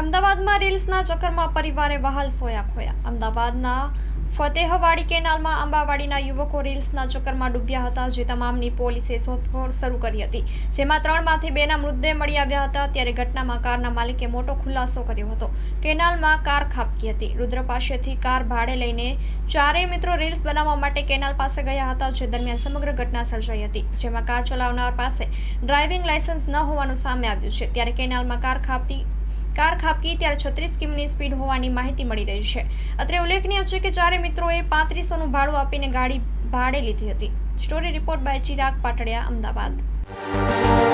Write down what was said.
અમદાવાદમાં રીલ્સના ચક્કરમાં પરિવારે વહાલ સોયા ખોયા. અમદાવાદના ફતેહવાડી કેનાલમાં આંબાવાડીના યુવકો રીલ્સના ચક્કરમાં ડૂબ્યા હતા, જે તમામની પોલીસે શોધખોળ શરૂ કરી હતી. જેમાં ત્રણમાંથી બેના મૃતદેહ મળી આવ્યા હતા, ત્યારે ઘટનામાં કારના માલિકે મોટો ખુલાસો કર્યો હતો. કેનાલમાં કાર ખાબકી હતી. રુદ્ર પાસેથી કાર ભાડે લઈને ચારેય મિત્રો રીલ્સ બનાવવા માટે કેનાલ પાસે ગયા હતા, જે દરમિયાન સમગ્ર ઘટના સર્જાઈ હતી, જેમાં કાર ચલાવનાર પાસે ડ્રાઇવિંગ લાયસન્સ ન હોવાનું સામે આવ્યું છે. ત્યારે કેનાલમાં કાર ખાબતી કાર ખાબકી, ત્યારે છત્રીસ કિમની સ્પીડ હોવાની માહિતી મળી રહી છે. અત્રે ઉલ્લેખનીય છે કે ચારે મિત્રોએ પાંત્રીસોનું ભાડું આપીને ગાડી ભાડે લીધી હતી. Story report by Chirag Patadia, Ahmedabad.